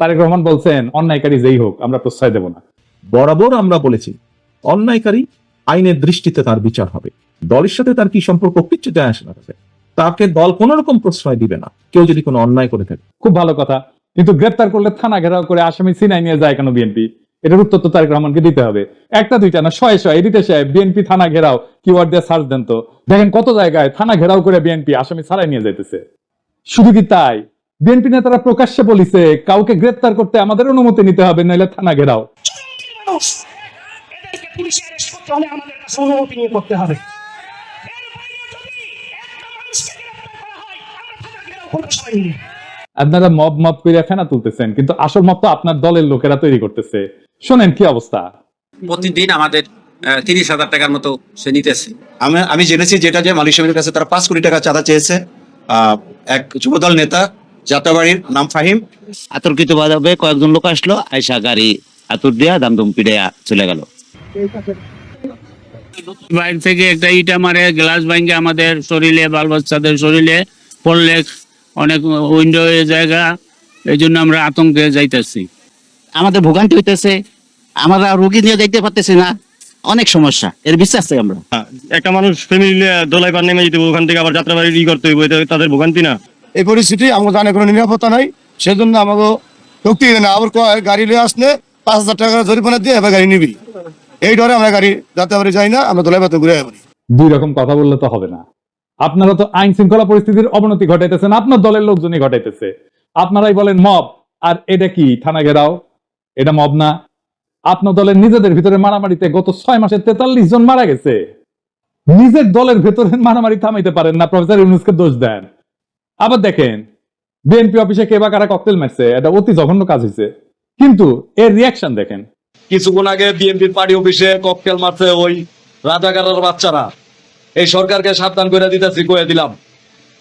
তারেক রহমান বলছেন অন্যায়কারী যেই হোক আমরা প্রশ্রয় দেব না। বরাবর আমরা বলেছি অন্যায়কারী আইনের দৃষ্টিতে তার বিচার হবে। দলের সাথে তার কি সম্পর্ক কিচ্ছু যায় আসে না তাতে। তাকে দল কোন রকম প্রশ্রয় দিবে না। কেউ যদি কোনো অন্যায় করে থাকে। খুব ভালো কথা। কিন্তু গ্রেপ্তার করলে থানা ঘেরাও করে আসামি সিনাই নিয়ে যায় কেন বিএনপি? এটার উত্তর তো তারেক রহমানকে দিতে হবে। একটা দুইটা না শয়ে শয়ে এডিটে সাহেব বিএনপি থানা ঘেরাও কিওয়ার্ড দিয়ে সার্চ দেন তো। দেখেন কত জায়গায় থানা ঘেরাও করে বিএনপি আসামি ছাড়াই নিয়ে যাইতেছে। শুধু কি তাই? বিএনপি নেতারা প্রকাশ্যে বলিছে কাউকে গ্রেপ্তার করতে আমাদের অনুমতি নিতে হবে নাহলে থানা ঘেরাও। মানুষ এদেরকে পুলিশে অ্যারেস্ট করতে হলে আমাদের কাছে অনুমতি নিয়ে করতে হবে এর বাইরে যদি একটা মানুষকে গ্রেফতার করা হয় আমরা থানা ঘেরাও কোনো ছয় নেই আপনারা মব মব করে ফেনা তুলতেছেন কিন্তু আসল মব তো আপনার দলের লোকেরা তৈরি করতেছে। শোনেন কি অবস্থা? প্রতিদিন আমাদের তিরিশ হাজার টাকার মতো সে নিতেছে। আমি আমি জেনেছি যেটা যে মালিক সাহেবের কাছে তারা পাঁচ কোটি টাকা চাঁদা চেয়েছে। আহ, এক যুবদল নেতা যাত্রাবাড়ির নাম ফাহিম। আতর্কিত ভাবে কয়েকজন লোক আসলো আয়সা গাড়ি আতুর দিয়া দামদম পিড়াইয়া চলে গেল। বাইরে থেকে একটা ইটা মারে গ্লাস ভাঙ্গে আমাদের শরীরে বাল বাচ্চাদের শরীরে পড়লে অনেক উইন্ডো জায়গা এই জন্য আমরা আতঙ্কে যাইতেছি। আমাদের ভোগান্তি হইতেছে আমরা রুগী নিয়ে যাইতে পারতেছি না অনেক সমস্যা এর বিশ্বাস চাই আমরা। একটা মানুষ ফ্যামিলি দোলাই পার নেমে যেতে ওখান থেকে আবার যাত্রাবাড়ি ই করতে হইব তাদের ভোগান্তি না। এই পরিস্থিতি আমাদের জানে কোনো নিরাপত্তা নাই। সেজন্য আমাকে শক্তি না। আবার গাড়ি নিয়ে আসলে পাঁচ হাজার টাকা জরিমানা দিয়ে এবার গাড়ি নিবি। এই ডরে আমরা গাড়ি যাতে আমরা যাই না, আমরা দোলাই ঘুরে যাব দুই রকম কথা বললে তো হবে না। আপনারা তো আইন শৃঙ্খলা পরিস্থিতির অবনতি ঘটাইতেছেন, আপনার দলের লোকজনই ঘটাইতেছে। আপনারাই বলেন মব, আর এটা কি? থানা ঘেরাও? এটা মব না। আপনার দলের নিজেদের ভিতরে মারামারিতে গত ছয় মাসে তেতাল্লিশ জন মারা গেছে। নিজের দলের ভেতরে মারামারি থামাইতে পারেন না, প্রফেসর ইউনুসকে দোষ দেন। আবার দেখেন বিএনপি অফিসে কে বা কারা ককটেল মারছে এটা অতি জঘন্য কাজ হয়েছে কিন্তু এর রিয়াকশন দেখেন। কিছুক্ষণ আগে বিএনপির পার্টি অফিসে ককটেল মারছে ওই রাজাকারের বাচ্চারা। এই সরকারকে সাবধান করে দিতেছি কয়ে দিলাম।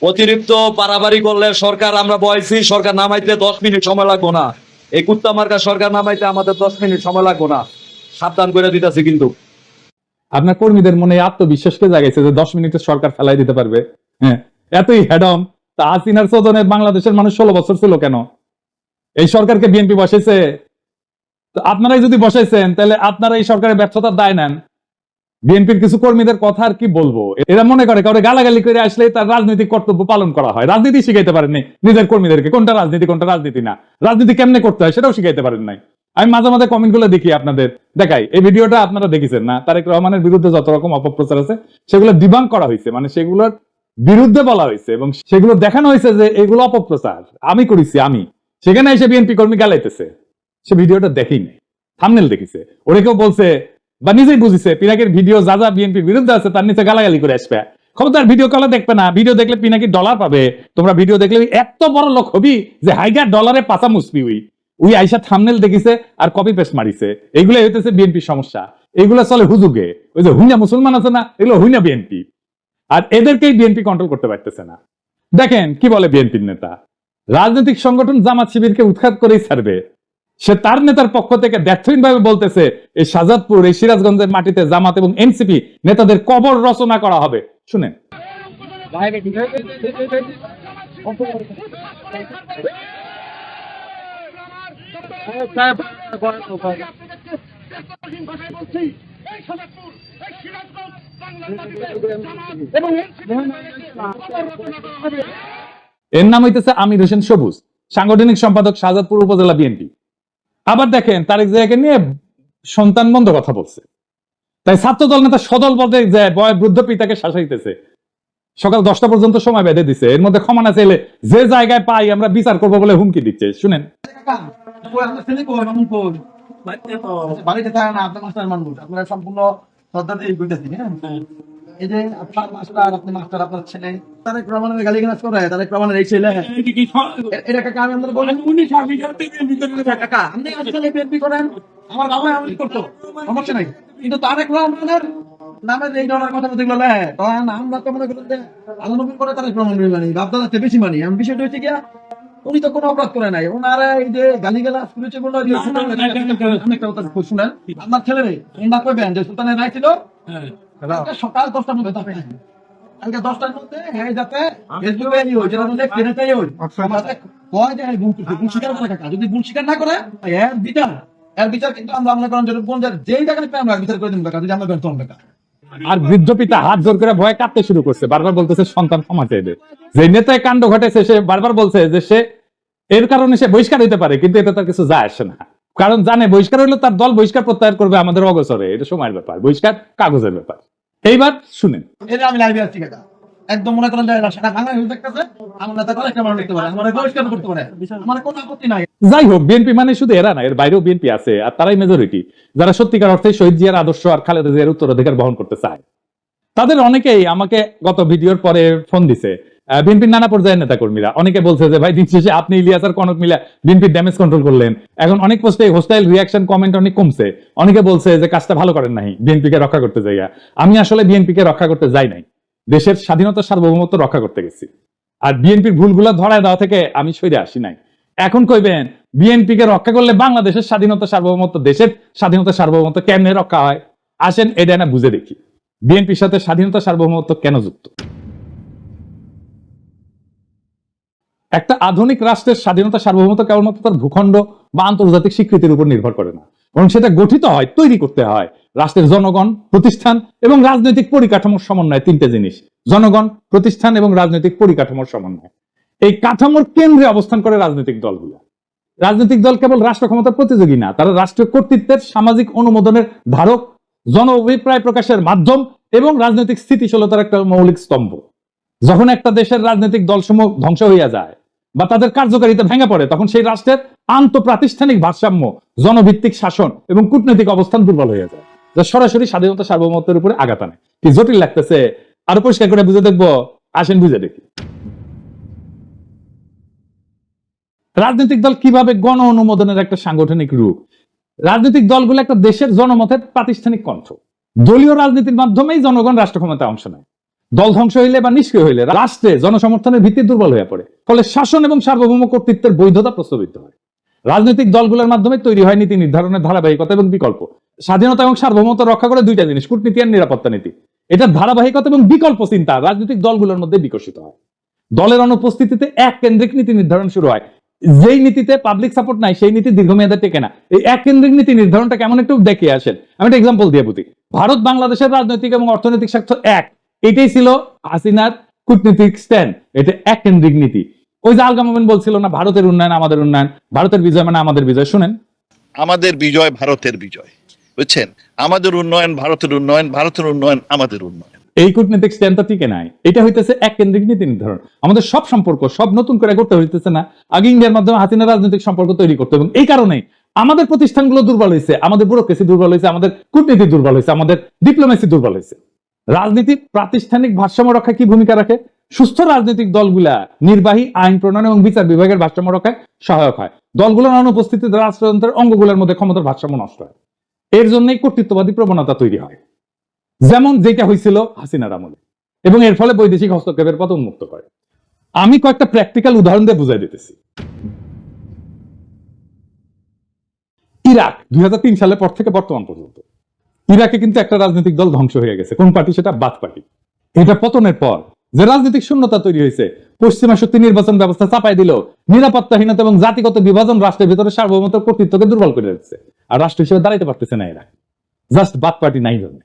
অতিরিক্ত পারাবাড়ি করলে সরকার আমরা বয়সি সরকার নামাইতে দশ মিনিট সময় লাগবো না। এই কুত্তা মার্কা সরকার নামাইতে আমাদের দশ মিনিট সময় লাগবো না। সাবধান করে দিতেছি কিন্তু। আপনার কর্মীদের মনে আত্মবিশ্বাসকে জাগাইছে যে দশ মিনিটে সরকার ফেলাই দিতে পারবে। হ্যাঁ এতই হেডম তা হাসিনার চোদনে বাংলাদেশের মানুষ ষোলো বছর ছিল কেন? এই সরকারকে বিএনপি বসেছে আপনারাই যদি বসাইছেন, তাহলে আপনারা এই সরকারের ব্যর্থতার দায় নেন। বিএনপির কিছু কর্মীদের কথা আর কি বলব? এরা মনে করে কাউরে গালাগালি করে আসলে তার রাজনৈতিক কর্তব্য পালন করা হয়। রাজনীতি শিখাইতে পারেননি নিজের কর্মীদেরকে। কোনটা রাজনীতি কোনটা রাজনীতি না। রাজনীতি কেমনে করতে হয় সেটাও শিখাইতে পারেন নাই। আমি মাঝে মাঝে কমেন্টগুলো দেখি আপনাদের। দেখাই, এই ভিডিওটা আপনারা দেখেছেন না? তারেক রহমানের বিরুদ্ধে যত রকম অপপ্রচার আছে, সেগুলো ডিবাং করা হয়েছে। মানে সেগুলোর বিরুদ্ধে বলা হয়েছে এবং সেগুলো দেখানো হয়েছে যে এগুলো অপপ্রচার। আমি করেছি, আমি। সেখানে এসে বিএনপি কর্মী গালাইতেছে। সে ভিডিওটা দেখেনি। থামনেল দেখিছে। ওরে কেউ বলছে, বা নিজেই বুঝিছে, পিনাকের ভিডিও যা যা বিএনপির বিরুদ্ধে আছে তার নিচে গালাগালি করে আসবে। খবরদার, ভিডিও কলে দেখবে না। ভিডিও দেখলে পিনাকি ডলার পাবে। তোমরা ভিডিও দেখলে এত বড় লোক হবি যে হাইগার ডলারে পাচা মুসবি উই। উই আইসা থামনেল দেখিছে আর কপি পেস্ট মারিছে। এগুলো হইতেছে বিএনপির সমস্যা। এগুলো চলে হুজুগে। ওই যে হুইনা মুসলমান আছে না, এগুলো হুইনা বিএনপি। আর এদেরকেই বিএনপি কন্ট্রোল করতে পারতেছে না। দেখেন, কি বলে বিএনপির নেতা? রাজনৈতিক সংগঠন জামাত শিবিরকে উৎখাত করেই ছাড়বে। সে তার নেতার পক্ষ থেকে ব্যর্থহীন ভাবে বলতেছে, এই শাহজাদপুর এই সিরাজগঞ্জের মাটিতে জামাত এবং এনসিপি নেতাদের কবর রচনা করা হবে। শুনেন। এর নাম হইতেছে আমির হোসেন সবুজ, সাংগঠনিক সম্পাদক শাহজাদপুর উপজেলা বিএনপি। আবার দেখেন, তারেক জিয়াকে নিয়ে সন্তান বন্ধ কথা বলছে। তাই ছাত্রদল নেতা সদল পদে যায় বয় বৃদ্ধ পিতাকে শাসাইতেছে। সকাল দশটা পর্যন্ত সময় বেঁধে দিছে। এর মধ্যে ক্ষমা না চাইলে যে জায়গায় পাই আমরা বিচার করব বলে হুমকি দিচ্ছে। শুনেন। বাড়িতে সম্পূর্ণ হ্যাঁ? এই যে আপনার মাস্টার আপনি মাস্টার আপনার ছেলে তারেক রহমানের গালি গালাজ করে তারেক রহমানের এই ছেলে এটা কাকা আমি আপনার বলেন কাকা আপনি আজকাল বিএনপি করেন আমার বাবা এমন করতো সমস্যা নাই। কিন্তু তারেক রহমানের নামের এই ধরনের কথা তখন আমরা তো মনে করি যে আলোনবী করে তারেক মানি বাপদাদার চেয়ে বেশি মানি। আমি বিষয়টা হচ্ছে গিয়া উনি তো কোনো অপরাধ করে নাই। ওনারা এই যে গালি গালা করেছে বলে একটা কথা শুনেন। আমার ছেলে রে ওনারা কইবেন যে সুলতানের রায় ছিল? সকাল দশটার মধ্যে তাকে কালকে দশটার মধ্যে হ্যাঁ যাতে ফেসবুকে ইয়ে হয় যেটা মধ্যে ট্রেনেতেই হয় কয় যে ভুল ভুল স্বীকার করে কাকা যদি ভুল স্বীকার না করে এর বিচার। এর বিচার কিন্তু আমরা কোন যেই আমরা বিচার করে দিব কাকা যদি আমরা ব্যর্থ হন কাকা আর বৃদ্ধ পিতা হাত জোর করে ভয়ে কাঁদতে শুরু করছে। বারবার বলতেছে সন্তান ক্ষমা দে যে নেতায় কাণ্ড ঘটেছে সে বারবার বলছে যে সে এর কারণে সে বহিষ্কার হইতে পারে কিন্তু এতে তার কিছু যায় আসে না। কারণ জানে বহিষ্কার হইলে তার দল বহিষ্কার প্রত্যাহার করবে আমাদের অগসরে এটা সময়ের ব্যাপার বহিষ্কার কাগজের ব্যাপার। এইবার শুনেন। আমি লাইভে কাকা একদম মনে করেন যাই হোক বিএনপি মানে শুধু এরা না এর বাইরেও বিএনপি আছে আর তারাই মেজরিটি যারা সত্যিকার অর্থে শহীদ জিয়ার আদর্শ আর খালেদা জিয়ার উত্তরাধিকার বহন করতে চায়। তাদের অনেকেই আমাকে গত ভিডিওর পরে ফোন দিছে বিএনপির নানা পর্যায়ের নেতা কর্মীরা অনেকে বলছে যে, ভাই, দিন শেষে আপনি ইলিয়াস আর কনক মিলা বিএনপির ড্যামেজ কন্ট্রোল করলেন। এখন অনেক পোস্টে হোস্টাইল রিয়াকশন কমেন্ট অনেক কমছে। অনেকে বলছে যে, কাজটা ভালো করেন নাই বিএনপি কে রক্ষা করতে যাইয়া। আমি আসলে বিএনপি কে রক্ষা করতে যাই নাই। দেশের স্বাধীনতা সার্বভৌমত্ব রক্ষা করতে গেছি। আর বিএনপির ভুলগুলো ধরায় দেওয়া থেকে আমি সইরে আসি নাই। এখন কইবেন বিএনপি কে রক্ষা করলে বাংলাদেশের স্বাধীনতা সার্বভৌমত্ব, দেশের স্বাধীনতা সার্বভৌমত্ব কেমনে রক্ষা হয়? আসেন এটা না, বুঝে দেখি। বিএনপির সাথে স্বাধীনতা সার্বভৌমত্ব কেন যুক্ত? একটা আধুনিক রাষ্ট্রের স্বাধীনতা, সার্বভৌমত্ব কেবলমাত্র তার ভূখণ্ড বা আন্তর্জাতিক স্বীকৃতির উপর নির্ভর করে না। বরং সেটা গঠিত হয়, তৈরি করতে হয়। রাষ্ট্রের জনগণ, প্রতিষ্ঠান এবং রাজনৈতিক পরিকাঠামোর সমন্বয় তিনটে জিনিস। জনগণ, প্রতিষ্ঠান এবং রাজনৈতিক পরিকাঠামোর সমন্বয়। এই কাঠামোর কেন্দ্রে অবস্থান করে রাজনৈতিক দলগুলো। রাজনৈতিক দল কেবল রাষ্ট্র ক্ষমতার প্রতিযোগী না, তারা রাষ্ট্রীয় কর্তৃত্বের, সামাজিক অনুমোদনের ধারক জন অভিপ্রায় প্রকাশের মাধ্যম এবং রাজনৈতিক স্থিতিশীলতার একটা মৌলিক স্তম্ভ। যখন একটা দেশের রাজনৈতিক দলসমূহ ধ্বংস হইয়া যায় বা তাদের কার্যকারিতা ভেঙে পড়ে, তখন সেই রাষ্ট্রের আন্তঃপ্রাতিষ্ঠানিক ভারসাম্য, জনভিত্তিক শাসন এবং কূটনৈতিক অবস্থান দুর্বল হয়ে যায়, যা সরাসরি স্বাধীনতা সার্বভৌমত্বের উপরে আঘাত আনে। কি জটিল লাগতেছে? আরও পরিষ্কার করে বুঝে দেখব। আসেন বুঝে দেখি। রাজনৈতিক দল কীভাবে গণ অনুমোদনের একটা সাংগঠনিক রূপ? রাজনৈতিক দলগুলো একটা দেশের জনমতের প্রাতিষ্ঠানিক কণ্ঠ। দলীয় রাজনীতির মাধ্যমেই জনগণ রাষ্ট্র ক্ষমতায় অংশ নেয়। দল ধ্বংস হইলে বা নিষ্ক্রিয় হইলে রাষ্ট্রে জনসমর্থনের ভিত্তি দুর্বল হয়ে পড়ে। ফলে শাসন এবং সার্বভৌম কর্তৃত্বের বৈধতা প্রস্তাবিত হয়। রাজনৈতিক দলগুলোর মাধ্যমে তৈরি হয় নীতি নির্ধারণের ধারাবাহিকতা এবং বিকল্প। স্বাধীনতা এবং সার্বভৌমত্ব রক্ষা করে দুইটা জিনিস, কূটনীতি আর নিরাপত্তা নীতি। এটা ধারাবাহিকতা এবং বিকল্প চিন্তা রাজনৈতিক দলগুলোর মধ্যে বিকশিত হয়। দলের অনুপস্থিতিতে এক কেন্দ্রিক নীতি নির্ধারণ শুরু হয়। যেই নীতিতে পাবলিক সাপোর্ট নাই, সেই নীতি দীর্ঘমেয়াদে টেকে না। এই এক কেন্দ্রিক নীতি নির্ধারণটা কেমন একটু দেখে আসেন। আমি একটা এক্সাম্পল দিয়ে বুঝি। ভারত, বাংলাদেশের রাজনৈতিক এবং অর্থনৈতিক স্বার্থ এক। এটাই ছিল হাসিনার কূটনীতিক স্ট্যান্ড এটা এক কেন্দ্রিক নীতি। ওই যে আলগা মোমেন বলছিল না ভারতের উন্নয়ন আমাদের উন্নয়ন ভারতের বিজয় মানে আমাদের বিজয়। শুনেন। আমাদের বিজয় ভারতের বিজয় বুঝছেন? আমাদের উন্নয়ন ভারতের উন্নয়ন ভারতের উন্নয়ন আমাদের উন্নয়ন। এই কূটনীতিক স্ট্যান্ডটা টিকে নাই। এটা হইতেছে এক কেন্দ্রিক নীতি নির্ধারণ। আমাদের সব সম্পর্ক সব নতুন করে করতে হইতেছে না। আগে ইন্ডিয়ার মাধ্যমে হাসিনা রাজনৈতিক সম্পর্ক তৈরি করতে এবং এই কারণে আমাদের প্রতিষ্ঠানগুলো দুর্বল হয়েছে আমাদের ব্যুরোক্রেসি দুর্বল হয়েছে আমাদের কূটনীতি দুর্বল হয়েছে আমাদের ডিপ্লোমেসি দুর্বল হয়েছে রাজনীতি, প্রাতিষ্ঠানিক ভারসাম্য রক্ষা কি ভূমিকা রাখে? সুস্থ রাজনৈতিক দলগুলা নির্বাহী, আইন প্রণয়ন এবং বিচার বিভাগের ভারসাম্য রক্ষায় সহায়ক হয়। দলগুলোর অনুপস্থিতিতে রাষ্ট্রযন্ত্রের অঙ্গগুলোর মধ্যে ক্ষমতার ভারসাম্য নষ্ট হয়। এর জন্যই কর্তৃত্ববাদী প্রবণতা তৈরি হয়। যেমন যেটা হয়েছিল হাসিনার আমলে। এবং এর ফলে বৈদেশিক হস্তক্ষেপের পথ উন্মুক্ত করে আমি কয়েকটা প্র্যাকটিক্যাল উদাহরণ দিয়ে বুঝাই দিতেছি। ইরাক, দুই হাজার তিন সালের পর থেকে বর্তমান পর্যন্ত। ইরাকে কিন্তু একটা রাজনৈতিক দল ধ্বংস হয়ে গেছে। কোন পার্টি? সেটা বাদ পার্টি। এটা পতনের পর যে রাজনৈতিক শূন্যতা তৈরি হয়েছে, পশ্চিমা শক্তি নির্বাচন ব্যবস্থা চাপাই দিল, নিরাপত্তাহীনতা এবং জাতিগত বিভাজন রাষ্ট্রের ভিতরে সার্বভৌমত্ব কর্তৃত্বকে দুর্বল করে দিচ্ছে। আর রাষ্ট্র হিসেবে দাঁড়াইতে পারতেছে না এরা। জাস্ট বাদ পার্টি নাই জন্য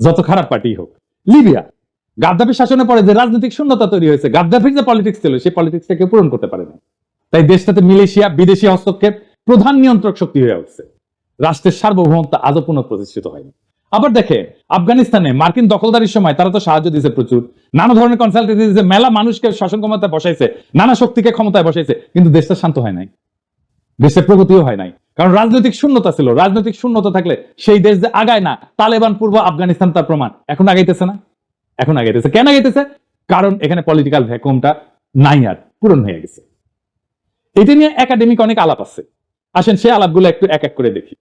যত খারাপ পার্টি হোক। লিবিয়া, গাদ্দাফি শাসনের পরে যে রাজনৈতিক শূন্যতা তৈরি হয়েছে, গাদ্দাফির যে পলিটিক্স ছিল, সেই পলিটিক্সটাকে পূরণ করতে পারে না তাই দেশটাতে মিলেশিয়া, বিদেশি হস্তক্ষেপ প্রধান নিয়ন্ত্রক শক্তি হয়ে উঠছে। রাষ্ট্রের সার্বভৌমত্ব আজও পুনঃপ্রতিষ্ঠিত হয়নি। আবার দেখে, আফগানিস্তানে মার্কিন দখলদারির সময় তারা তো সাহায্য দিয়েছে প্রচুর। নানা ধরনের কনসালটেন্সি দিয়েছে, মেলা মানুষকে শাসন ক্ষমতায় বসাইছে, নানা শক্তিকে ক্ষমতায় বসাইছে, কিন্তু দেশটা শান্ত হয় নাই। দেশের প্রগতিও হয় নাই। কারণ রাজনৈতিক শূন্যতা ছিল। রাজনৈতিক শূন্যতা থাকলে সেই দেশ যে আগায় না, তালেবান পূর্ব আফগানিস্তান তার প্রমাণ। এখন আগাইতেছে না? এখন আগাইতেছে। কেন আগাইতেছে? কারণ এখানে পলিটিক্যাল ভ্যাকুমটা নাই আর পূরণ হয়ে গেছে। এটা নিয়ে একাডেমিক অনেক আলাপ আছে। আসেন সে আলাপগুলো একটু এক এক করে দেখি।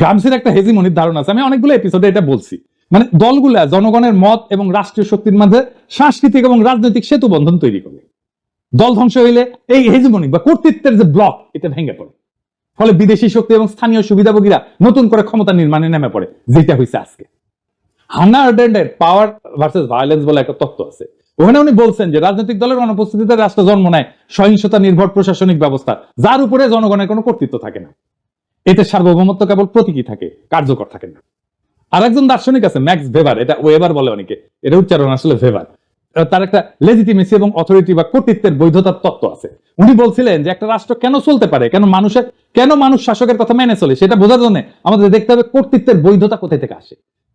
গামসির একটা হেজিমনির ধারণা আছে। আমি অনেকগুলো এপিসোডে এটা বলছি। মানে দলগুলা জনগণের মত এবং রাষ্ট্রীয় শক্তির মাঝে সাংস্কৃতিক এবং রাজনৈতিক সেতু বন্ধন তৈরি করে। দল ধ্বংস হইলে এই হেজিমনিক বা কর্তৃত্বের যে ব্লক এটা ভেঙে পড়ে। ফলে বিদেশি শক্তি এবং স্থানীয় সুবিধাভোগীরা নতুন করে ক্ষমতা নির্মাণে নেমে পড়ে, যেটা হয়েছে আজকে। আর্ডেন্ডের পাওয়ার ভার্সেস ভায়োলেন্স বলে একটা তত্ত্ব আছে। ওখানে উনি বলছেন যে রাজনৈতিক দলের অনুপস্থিতিতে রাষ্ট্র জন্ম নেয় সহিংসতা নির্ভর প্রশাসনিক ব্যবস্থা। যার উপরে জনগণের কোনো কর্তৃত্ব থাকে না। এতে সার্বভৌমত্ব কেবল প্রতীকী থাকে, কার্যকর থাকে না। আর একজন দার্শনিক আছে, ম্যাক্স ভেবার এটা ওয়েবার বলে অনেকে। এটা উচ্চারণ আসলে ভেবার তার একটা লেজিটিমেসি এবং অথরিটি বা কর্তৃত্বের বৈধতার তত্ত্ব আছে। উনি বলছিলেন যে একটা রাষ্ট্র কেন চলতে পারে, কেন মানুষের, কেন মানুষ শাসকের কথা মেনে চলে, সেটা বোঝার জন্য আমাদের দেখতে হবে কর্তৃত্বের বৈধতা কোথায় থেকে আসে।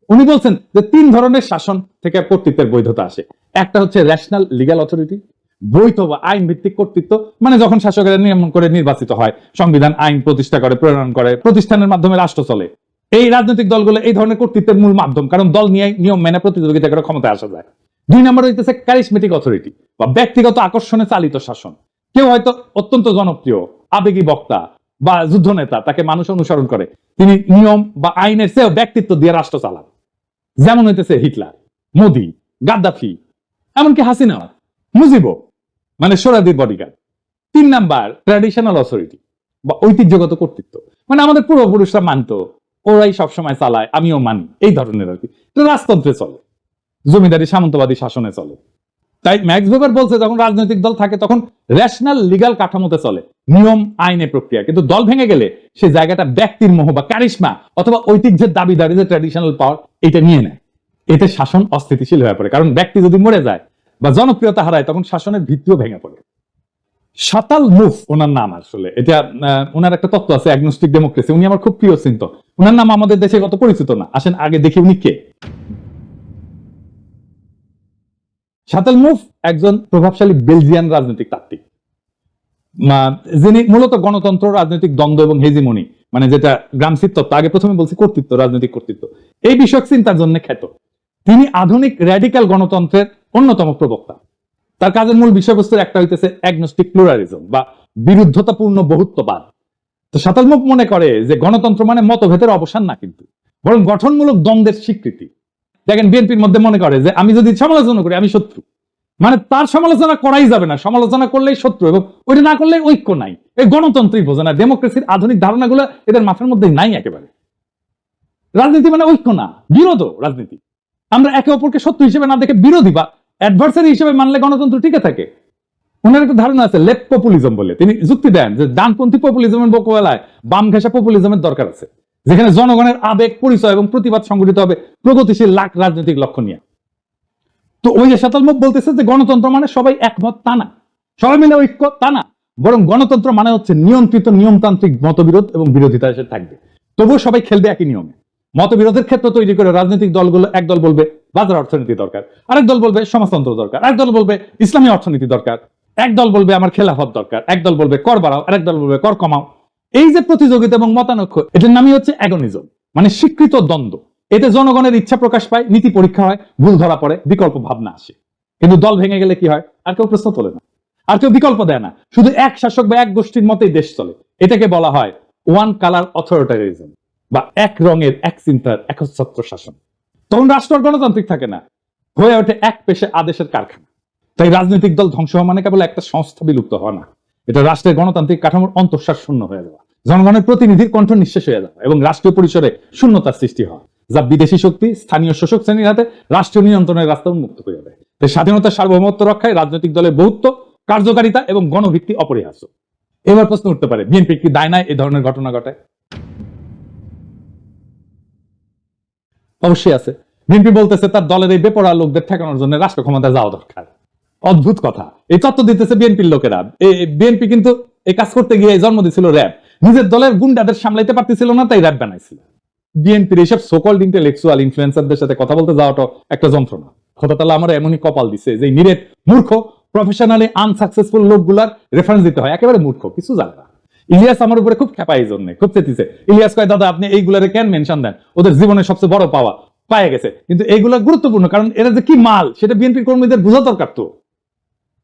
উনি বলছেন যে তিন ধরনের শাসন থেকে কর্তৃত্বের বৈধতা আসে। একটা হচ্ছে ন্যাশনাল লিগ্যাল অথরিটি বৈধ বা আইন ভিত্তিক কর্তৃত্ব মানে যখন শাসকেরা নিয়ম করে নির্বাচিত হয়, সংবিধান, আইন প্রতিষ্ঠা করে, প্রণয়ন করে, প্রতিষ্ঠানের মাধ্যমে রাষ্ট্র চলে। এই রাজনৈতিক দলগুলো এই ধরনের কর্তৃত্বের মূল মাধ্যম, কারণ দল নিয়ে নিয়ম মেনে প্রতিযোগিতা করে ক্ষমতায় আসা যায়। দুই নম্বর হইতেছে ক্যারিসমেটিক অথরিটি বা ব্যক্তিগত আকর্ষণে চালিত শাসন। কেউ হয়তো অত্যন্ত জনপ্রিয়, আবেগী বক্তা বা যুদ্ধ নেতা তাকে মানুষ অনুসরণ করে। তিনি নিয়ম বা আইনের চেয়েও ব্যক্তিত্ব দিয়ে রাষ্ট্র চালান। যেমন হইতেছে হিটলার, মোদি, গাদ্দাফি, এমনকি হাসিনা মুজিব মানে সোরাদির বডিগার্ড তিন নাম্বার ট্র্যাডিশনাল অথরিটি বা ঐতিহ্যগত কর্তৃত্ব। মানে আমাদের পূর্বপুরুষরা মানত, ওরাই সবসময় চালায়, আমিও মানি, এই ধরনের আর কি। রাজতন্ত্রে চলে, জমিদারি সামন্তবাদী শাসনে চলে। তাই ম্যাক্স ভেবার বলছে, যখন রাজনৈতিক দল থাকে, তখন রেশনাল লিগাল কাঠামোতে চলে। নিয়ম, আইনে প্রক্রিয়া। কিন্তু দল ভেঙে গেলে সে জায়গাটা ব্যক্তির মোহ বা কারিশমা অথবা ঐতিহ্যের দাবিদারি, যে ট্র্যাডিশনাল পাওয়ার এটা নিয়ে নেয়। এতে শাসন অস্থিতিশীল হয়ে পড়ে। কারণ ব্যক্তি যদি মরে যায় বা জনপ্রিয়তা হারায়, তখন শাসনের ভিত্তিও ভেঙে পড়ে। সাতাল মুফ, ওনার নাম আসলে। এটা ওনার একটা তত্ত্ব আছে অ্যাগনোস্টিক ডেমোক্রেসি উনি আমার খুব প্রিয় চিন্তক। ওনার নাম আমাদের দেশে কত পরিচিত না। আসেন আগে দেখি উনি কে। সাতাল মুফ একজন প্রভাবশালী বেলজিয়ান রাজনৈতিক তাত্ত্বিক। যিনি মূলত গণতন্ত্র, রাজনৈতিক দ্বন্দ্ব এবং হেজিমনি মানে যেটা গ্রামসির তত্ত্ব আগে প্রথমে বলছি কর্তৃত্ব, রাজনৈতিক কর্তৃত্ব। এই বিষয়ক চিন্তার জন্য খ্যাত। তিনি আধুনিক র্যাডিক্যাল গণতন্ত্রের অন্যতম প্রবক্তা। তার কাজের মূল বিষয়বস্তুর একটা হইতেছে অ্যাগনোস্টিক প্লুরালিজম বা বিরুদ্ধতাপূর্ণ বহুত্ববাদ। তো সাতালমুখ মনে করে যে গণতন্ত্র মানে মতভেদের অবসান না কিন্তু, বরং গঠনমূলক দ্বন্দ্বের স্বীকৃতি। দেখেন বিএনপির মধ্যে মনে করে যে আমি যদি সমালোচনা করি, আমি শত্রু। মানে তার সমালোচনা করাই যাবে না। সমালোচনা করলেই শত্রু এবং ওইটা না করলে ঐক্য নাই। এই গণতন্ত্রই বোঝে না, ডেমোক্রেসির আধুনিক ধারণাগুলো এদের মাথার মধ্যে নাই একেবারে। রাজনীতি মানে ঐক্য না, বিরোধ রাজনীতি। আমরা একে অপরকে শত্রু হিসেবে না দেখে বিরোধী বা অ্যাডভার্সারি হিসেবে মানলে গণতন্ত্র টিকে থাকে। ওনার একটা ধারণা আছে লেফট পপুলিজম বলে। তিনি যুক্তি দেন যে ডানপন্থী পপুলিজমের মোকাবেলায় বাম ঘেঁষা পপুলিজমের দরকার আছে। যেখানে জনগণের আবেগ, পরিচয় এবং প্রতিবাদ সংগঠিত হবে প্রগতিশীল লাখ রাজনৈতিক লক্ষ্য নিয়ে। তো ওই যে শতালমুখ বলতেছে যে গণতন্ত্র মানে সবাই একমত, তা না। সবাই মিলে ঐক্য, তা না। বরং গণতন্ত্র মানে হচ্ছে নিয়ন্ত্রিত নিয়মতান্ত্রিক মতবিরোধ এবং বিরোধিতা এসে থাকবে। তবুও সবাই খেলবে একই নিয়মে। মতবিরোধের ক্ষেত্র তৈরি করে রাজনৈতিক দলগুলো এক দল বলবে বাজার অর্থনীতি দরকার, আরেক দল বলবে সমাজতন্ত্র দরকার, আরেক দল বলবে ইসলামী অর্থনীতি দরকার, এক দল বলবে আমার খেলাফত দরকার, এক দল বলবে কর বাড়াও, আরেক দল বলবে কর কমাও। এই যে প্রতিযোগিতা এবং মতানৈক্য এটার নামই হচ্ছে অ্যাগনিজম মানে স্বীকৃত দ্বন্দ্ব। এতে জনগণের ইচ্ছা প্রকাশ পায়, নীতি পরীক্ষা হয়, ভুল ধরা পড়ে, বিকল্প ভাবনা আসে। কিন্তু দল ভেঙে গেলে কি হয়? আর কেউ প্রশ্ন তোলে না। আর কেউ বিকল্প দেয় না। শুধু এক শাসক বা এক গোষ্ঠীর মতেই দেশ চলে। এটাকে বলা হয় ওয়ান কালার অথরিটারিজম বা এক রঙের, এক চিন্তার একচ্ছত্র শাসন। তখন রাষ্ট্র গণতান্ত্রিক থাকে না। হয়ে ওঠে এক পেশে আদেশের কারখানা। তাই রাজনৈতিক দল ধ্বংস হওয়া মানে কেবল একটা সংস্থা বিলুপ্ত হওয়া না। এটা রাষ্ট্রের গণতান্ত্রিক কাঠামোর অন্তঃশ্বাস শূন্য হয়ে যাওয়া। জনগণের প্রতিনিধির কণ্ঠ নিঃশেষ হয়ে যাওয়া এবং রাষ্ট্রীয় পরিসরে শূন্যতার সৃষ্টি হওয়া। যা বিদেশি শক্তি, স্থানীয় শোষক শ্রেণির হাতে রাষ্ট্রীয় নিয়ন্ত্রণের রাস্তা উন্মুক্ত করে দেয় তাই স্বাধীনতার সার্বভৌমত্ব রক্ষায় রাজনৈতিক দলের বহুত্ব কার্যকারিতা এবং গণভিত্তি অপরিহার্য। এবার প্রশ্ন উঠতে পারে, বিএনপি কি দায় নাই এই ধরনের ঘটনা ঘটায়? অবশ্যই আছে। বিএনপি বলতেছে, তার দলের এই বেপরা লোকদের ঠেকানোর জন্য রাষ্ট্র ক্ষমতায় যাওয়া দরকার। অদ্ভুত কথা। এই তত্ত্ব দিতেছে বিএনপির লোকেরা। বিএনপি কিন্তু এই কাজ করতে গিয়ে জন্ম দিছিল র্যাব নিজের দলের গুন্ডাদের সামলাইতে পারতেছিল না, তাই র্যাব বানাইছিল। বিএনপির এইসব সোকল্ড ইন্টেলেকচুয়াল ইনফ্লুয়েন্সারদের সাথে কথা বলতে যাওয়াটা একটা যন্ত্রণা। খোদা তালা আমার এমনই কপাল দিছে যে নিরেট মূর্খ প্রফেশনালি আনসাকসেসফুল লোকগুলার রেফারেন্স দিতে হয়। একেবারে মূর্খ, কিছু জানে না। ইলিয়াস আমার উপরে খুব খেপা এই জন্য খুব চেতিছে। ইলিয়াস কয়, দাদা, আপনি এইগুলারে কেন মেনশন দেন? ওদের জীবনের সবচেয়ে বড় পাওয়া পায়ে গেছে। কিন্তু এইগুলা গুরুত্বপূর্ণ, কারণ এরা যে কি মাল, সেটা বিএনপি কর্মীদের বোঝা দরকার তো।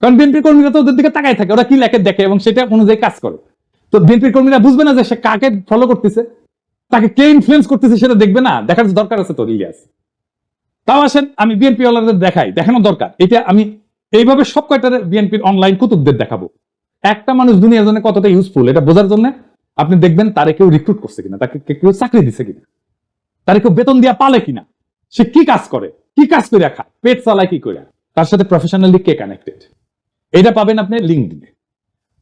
কারণ বিএনপি কর্মীরা তো ওদের দিকে তাকায় থাকে, ওরা কি লেখে দেখে এবং সেটা অনুযায়ী কাজ করে। তো বিএনপি কর্মীরা বুঝবে না যে সে কাকে ফলো করতেছে, তাকে কে ইনফ্লুয়েন্স করতেছে সেটা দেখবে না, দেখার দরকার আছে তো, ইলিয়াস। তাও আসেন, আমি বিএনপি ওয়ালাদের দেখাই দেখানো দরকার। এটা আমি এইভাবে সব কয়টা বিএনপির অনলাইন কুতুবদের দেখাবো। একটা মানুষ দুনিয়ার জন্য কতটা ইউজফুল এটা বোঝার জন্য আপনি দেখবেন তারে কেউ রিক্রুট করছে কিনা, তাকে কেউ চাকরি দিছে কিনা, তারে কেউ বেতন দিয়া পালে কিনা, সে কি কাজ করে, কি কাজ করে খায়, পেট চালায় কি করে তার সাথে প্রফেশনালি কে কানেক্টেড এটা পাবেন আপনি লিঙ্কডিনে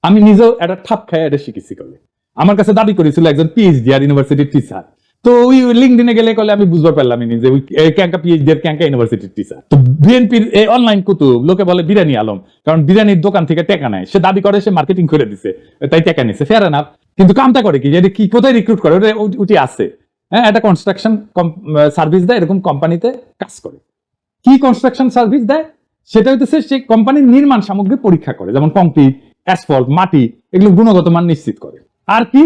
আমি নিজেও একটা ঠাপ খাই এটা শিখেছি করলে। আমার কাছে দাবি করেছিল একজন পিএইচডি আর ইউনিভার্সিটির টিচার তো ওই লিঙ্কডিনে গেলে কলে আমি বুঝতে পারলাম নিজে। ওই ক্যাঙ্কা পিএইচডি এর ক্যাঙ্কা ইউনিভার্সিটির টিচার তো বিএনপির এই অনলাইন কুতুব, লোকে বলে বিরিয়ানি আলম। কারণ বিরিয়ানির দোকান থেকে টেকা নেয়। সে দাবি করে, সে মার্কেটিং করে দিছে। তাই টেকা নিছে। ফেয়ার না কিন্তু কামটা করে কি? যে কি, কোথায় রিক্রুট করে? ওটা ওটি আছে। হ্যাঁ একটা কনস্ট্রাকশন সার্ভিস দেয়, এরকম কোম্পানিতে কাজ করে। কি কনস্ট্রাকশন সার্ভিস দেয়? সেটা হইতেছে সেই কোম্পানির নির্মাণ সামগ্রী পরীক্ষা করে, যেমন কংক্রিট অ্যাসফল্ট মাটি, এগুলো গুণগত মান নিশ্চিত করে। আর কি?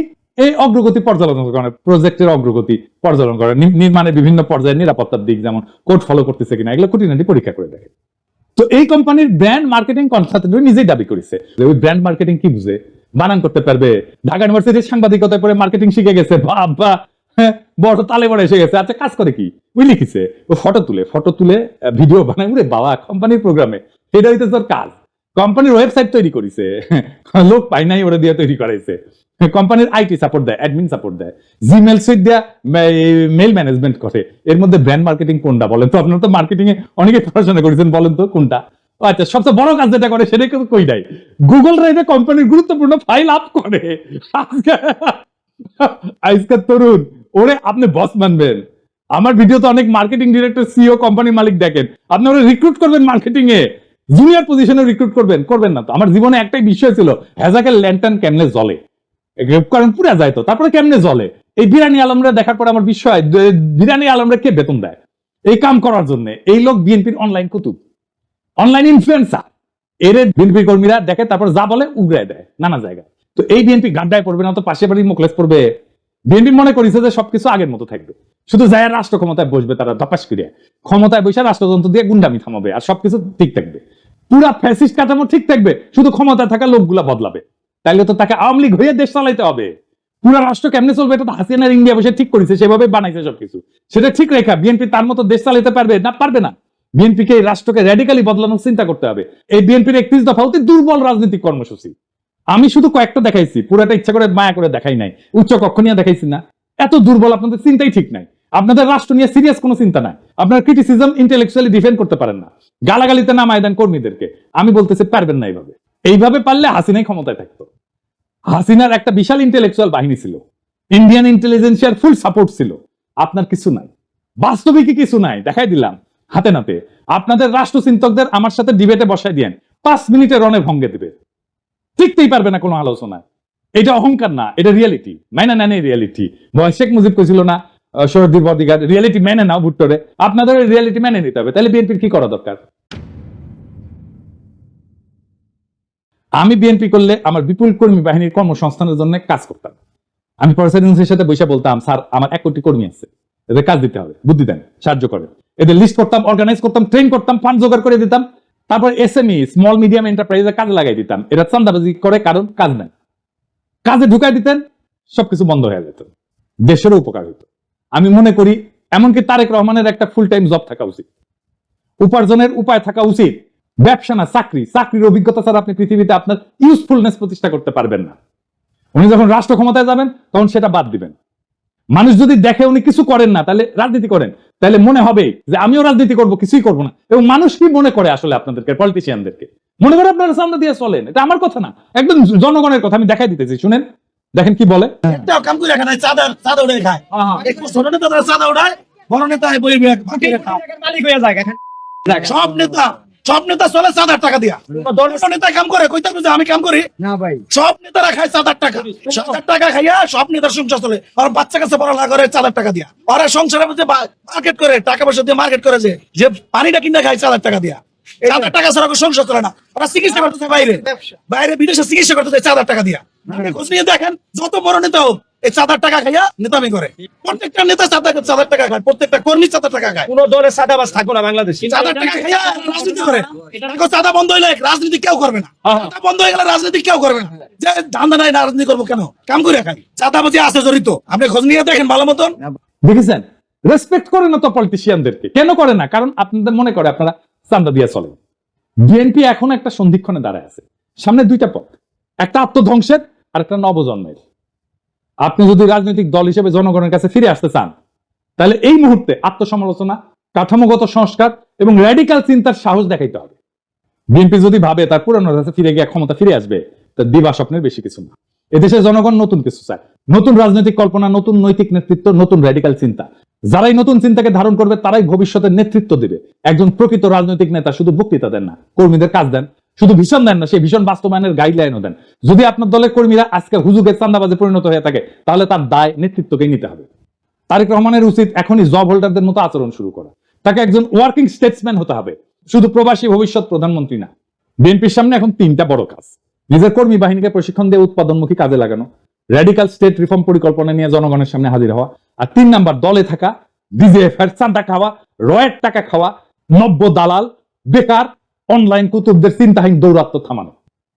এই অগ্রগতি পর্যালোচনা করে প্রজেক্টের অগ্রগতি পর্যালোচনা করে নির্মাণের বিভিন্ন পর্যায়ে নিরাপত্তার দিক, যেমন কোড ফলো করতেছে কিনা, এগুলো খুঁটিনাটি পরীক্ষা করে দেখে। তো এই কোম্পানির ব্র্যান্ড মার্কেটিং কনসালটেন্ট নিজেই দাবি করেছে যে, ওই ব্র্যান্ড মার্কেটিং কি বুঝে? বানান করতে পারবে? ঢাকা ইউনিভার্সিটির সাংবাদিকতায় পরে মার্কেটিং শিখে গেছে, বাবা! হ্যাঁ, বড় তালে বড় এসে গেছে। আচ্ছা কাজ করে কি? ওই লিখিছে ও ফটো তুলে ফটো তুলে ভিডিও বানায়। উরে বাবা কোম্পানির প্রোগ্রামে সেটা হইতে তোর কাজ। কোম্পানির ওয়েবসাইট তৈরি করিছে। লোক পাই নাই ওরা দিয়ে তৈরি করাইছে। কোম্পানির আইটি সাপোর্ট দেয় অ্যাডমিন সাপোর্ট দেয়। জিমেল সুইট দেয়া মেল ম্যানেজমেন্ট করে। এর মধ্যে ব্র্যান্ড মার্কেটিং কোনটা বলেন তো? আপনারা তো মার্কেটিং এ অনেকে পড়াশোনা করেছেন বলেন তো কোনটা? আচ্ছা সবচেয়ে বড় কাজ যেটা করে সেটা কিন্তু কই নাই। গুগল ড্রাইভে কোম্পানির গুরুত্বপূর্ণ ফাইল আপ করে। আজকে তরুণ ওরে, আপনি বস মানবেন। আমার ভিডিও তো অনেক মার্কেটিং ডিরেক্টর সিও কোম্পানি মালিক দেখেন। আপনি ওরা রিক্রুট করবেন মার্কেটিং এ। জুনিয়র পজিশনে রিক্রুট করবেন করবেন না তো। আমার জীবনে একটাই বিষয় ছিল হ্যাজাকের ল্যান্টার্ন কেমনে জ্বলে? কারণ পুরা যায় তো, তারপরে কেমনে জ্বলে? এই বিরানি আলমরা দেখার পর আমার বিষয় বিরানি আলমরা কে বেতন দেয়? এই কাম করার জন্য। এই লোক বিএনপির অনলাইন কুতুব। অনলাইন ইনফ্লুয়েন্সার এর বিএনপি কর্মীরা দেখে, তারপর যা বলে উগড়ায় দেয়, নানা জায়গায়। তো এই বিএনপি গাড্ডায় পড়বে না তো পাশে বাড়ি মুখলেস পড়বে। বিএনপি মনে করেছে যে সবকিছু আগের মতো থাকবে। শুধু যায় রাষ্ট্র ক্ষমতায় বসবে তারা দপাস করে ক্ষমতায় বসে রাষ্ট্রযন্ত্র দিয়ে গুন্ডামি থামাবে আর সবকিছু ঠিক থাকবে। পুরা ফ্যাসিস্ট কাঠামো ঠিক থাকবে, শুধু ক্ষমতায় থাকা লোকগুলা বদলাবে। তাইলে তো তাকে আওয়ামী লীগ হয়ে দেশ চালাইতে হবে। পুরা রাষ্ট্র কেমনে চলবে এটা তো হাসিনার ইন্ডিয়া বসে ঠিক করেছে, সেভাবে বানাইছে সবকিছু। সেটা ঠিক রেখা, বিএনপি তার মতো দেশ চালাইতে পারবে না পারবে না। বিএনপিকে এই রাষ্ট্রকে র্যাডিক্যালি বদলানোর চিন্তা করতে হবে। এই বিএনপির একত্রিশ দফা অতি দুর্বল রাজনৈতিক কর্মসূচি। আমি শুধু কয়েকটা দেখাইছি, পুরাটা ইচ্ছা করে মায়া করে দেখাই নাই, উচ্চ কক্ষ নিয়ে দেখাইছি না। এত দুর্বল, আপনাদের চিন্তাই ঠিক নাই। আপনাদের রাষ্ট্র নিয়ে সিরিয়াস কোনো চিন্তা নাই। আপনার ক্রিটিসিজম ইন্টেলেকচুয়ালি ডিফেন্ড করতে পারেন না। গালাগালিতে নামায় দেন কর্মীদেরকে। আমি বলতেছি, পারবেন না এইভাবে। এইভাবে পারলে হাসিনাই ক্ষমতায় থাকতো। হাসিনার একটা বিশাল ইন্টেলেকচুয়াল বাহিনী ছিল। ইন্ডিয়ান ইন্টেলিজেন্সিয়ার ফুল সাপোর্ট ছিল। আপনার কিছু নাই। বাস্তবিকই কিছু নাই, দেখাই দিলাম। হাতে নাতে। আপনাদের রাষ্ট্রচিন্তকদের আমার সাথে ডিবেটে বসাই দিয়েন। পাঁচ মিনিটে রনে ভঙ্গে দিবে। টিকতেই পারবে না কোনো আলোচনায়। এটা অহংকার না, এটা রিয়েলিটি মাইনা নেন রিয়েলিটি শেখ মুজিব কইছিল না মেনে নাও আপনাদের মেনে নিতে হবে। তাহলে বিএনপির কি করা দরকার? আমি বিএনপি করলে আমার বিপুল কর্মী বাহিনীর কর্মসংস্থানের জন্য কাজ করতাম। আমি প্রেসিডেন্সির সাথে বলতাম, স্যার, আমার এক কোটি কর্মী আছে। এদের কাজ দিতে হবে। বুদ্ধি দেন, সাহায্য করেন। এদের লিস্ট করতাম অর্গানাইজ করতাম ট্রেন করতাম, ফান্ড জোগাড় করে দিতাম। তারপর এসএমই স্মল মিডিয়াম এন্টারপ্রাইজে কাজে লাগাই দিতাম। এরা চান্দাবাজি করে, কারণ কাজ নেই। কাজে ঢুকাই দিতেন, সবকিছু বন্ধ হয়ে যেত। দেশেরও উপকার হতো আমি মনে করি, এমনকি তারেক রহমানের একটা ফুল টাইম জব থাকা উচিত। উপার্জনের উপায় থাকা উচিত। ব্যবসা না, চাকরি। চাকরির অভিজ্ঞতা ছাড়া আপনি পৃথিবীতে আপনার ইউজফুলনেস প্রতিষ্ঠা করতে পারবেন না। উনি যখন রাষ্ট্র ক্ষমতায় যাবেন, তখন সেটা বাদ দিবেন। মানুষ যদি দেখে উনি কিছু করেন না, তাহলে রাজনীতি করেন। তাহলে মনে হবে যে আমিও রাজনীতি করব কিছুই করব না। এবং মানুষ কি মনে করে আসলে আপনাদেরকে পলিটিশিয়ানদেরকে মনে করে আপনারা সামনে দিয়ে চলেন এটা আমার কথা না। একদম জনগণের কথা আমি দেখাই দিতেছি শুনেন। দেখেন কি বলে? কাম করে খায় চাঁদা চাঁদা উড়ে খায়। একটু ছোট নেতা তারা চাঁদা উড়ায় বড় নেতা বই মালিক হয়ে যায় সব নেতা সব নেতা চলে চাঁদ আট টাকা দিয়া। বড় নেতা কাম করে কইতে যে আমি কাম করি। না ভাই। সব নেতারা খায় চাঁদ আট টাকা। চাঁদ আট টাকা খাইয়া সব নেতার সংসার চলে। আর বাচ্চা কাছে পড়ালেখা করে আট টাকা দিয়া। ওরা সংসারের মধ্যে মার্কেট করে টাকা পয়সা দিয়ে মার্কেট করে যে যে পানিটা কিনে খায় চার টাকা দিয়া। চাঁদ টাকা ছাড়া সংসার চলে না। ওরা চিকিৎসা করতেছে বাইরে। বাইরে বিদেশে চিকিৎসা করতেছে টাকা দিয়া। খোঁজ নিয়ে দেখেন যত বড় নেতা হোক এই চাঁদ টাকা খাইয়া নেতামি করে। প্রত্যেকটা নেতা চাঁদ আট টাকা খায় প্রত্যেকটা কর্মী চাঁদ টাকা খায়। কোন দলের সাদাবাস থাকব না বাংলাদেশ। চাঁদা টাকা খাইয়া রাজনীতি করে। চাঁদা বন্ধ হইলে রাজনীতি কেউ করবে না। চাঁদা বন্ধ হয়ে গেলে রাজনীতি কেউ করবে না। যে ধান্দা নাই রাজনীতি করব কেন? কাম করে খাই। চাঁদাবাজি আছে জড়িত। আপনি খোঁজ নিয়ে দেখেন ভালো মতন। দেখেছেন? রেসপেক্ট করে না তো পলিটিশিয়ানদেরকে কেন করে না? কারণ আপনাদের মনে করে আপনারা চান্দা দিয়ে চলেন। বিএনপি এখন একটা সন্ধিক্ষণে দাঁড়ায় আছে। সামনে দুইটা পথ। একটা আত্মধ্বংসের আর একটা নবজন্মের। আপনি যদি রাজনৈতিক দল হিসেবে জনগণের কাছে ফিরে আসতে চান, তাহলে এই মুহূর্তে আত্মসমালোচনা, কাঠামোগত সংস্কার এবং র্যাডিক্যাল চিন্তার সাহস দেখাইতে হবে। বিএনপি যদি ভাবে তার পুরনো রাজে ফিরে গিয়ে ক্ষমতা ফিরে আসবে, তা দিবা স্বপ্নের বেশি কিছু না। এদেশের জনগণ নতুন কিছু চায়। নতুন রাজনৈতিক কল্পনা, নতুন নৈতিক নেতৃত্ব, নতুন র্যাডিক্যাল চিন্তা। যারাই নতুন চিন্তাকে ধারণ করবে, তারাই ভবিষ্যতের নেতৃত্ব দিবে। একজন প্রকৃত রাজনৈতিক নেতা শুধু বক্তৃতা দেন না, কর্মীদের কাজ দেন। শুধু ভীষণ দেন না, সেই ভীষণ বাস্তবায়নের গাইডলাইনও দেন। যদি আপনার দলের কর্মীরা আজকে হুজুগের চান্দাবাজে পরিণত হয়ে থাকে, তাহলে তার দায় নেতৃত্বকে নিতে হবে। তারেক রহমানের উচিত এখনই জব হোল্ডারদের মতো আচরণ শুরু করা। তাকে একজন ওয়ার্কিং স্টেটসম্যান হতে হবে। শুধু প্রবাসী ভবিষ্যৎ প্রধানমন্ত্রী না, বিএনপির সামনে এখন তিনটা বড় কাজ। নিজের কর্মী বাহিনীকে প্রশিক্ষণ দিয়ে উৎপাদনমুখী কাজে লাগানো র্যাডিক্যাল স্টেট রিফর্ম পরিকল্পনা নিয়ে জনগণের সামনে হাজির হওয়া, আর তিন নাম্বার, দলে থাকা ডিজিএফ এর চাঁদা খাওয়া, রয়ের টাকা খাওয়া, নব্য দালাল, বেকার অনলাইন কুতুবদের চিন্তাহীন দৌরাত্ম থামানো।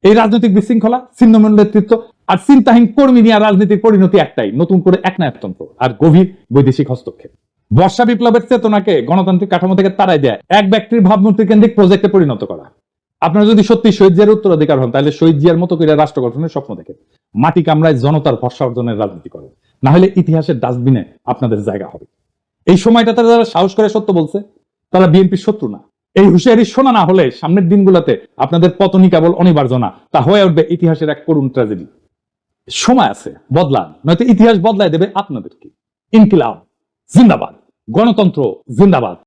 এই রাজনৈতিক বিশৃঙ্খলা, ছিন্নমূল নেতৃত্ব আর চিন্তাহীন কর্মী নিয়ে রাজনীতির পরিণতি একটাই, নতুন করে একনায়কতন্ত্র আর গভীর বৈদেশিক হস্তক্ষেপ। বর্ষা বিপ্লবের চেতনাকে গণতান্ত্রিক কাঠামো থেকে তাড়াই দেয় এক ব্যক্তির ভাবমূর্তি কেন্দ্রিক প্রজেক্টে পরিণত করা। আপনারা যদি সত্যি শহীদ জিয়ার উত্তরাধিকার হন, তাহলে শহীদ জিয়ার মতো করে রাষ্ট্র গঠনের স্বপ্ন দেখেন। মাটি কামড়ায় জনতার ভরসা অর্জনের রাজনীতি করেন। না হলে ইতিহাসের ডাস্টবিনে আপনাদের জায়গা হবে। এই সময়টাতে যারা সাহস করে সত্য বলছে, তারা বিএনপির শত্রু না। এই হুঁশিয়ারি শোনা না হলে সামনের দিনগুলোতে আপনাদের পতনই কেবল অনিবার্য না, তা হয়ে উঠবে ইতিহাসের এক করুণ ট্র্যাজেডি সময় আছে, বদলান, নয়তো ইতিহাস বদলায় দেবে আপনাদেরকে। ইনকিলাব, জিন্দাবাদ। গণতন্ত্র, জিন্দাবাদ।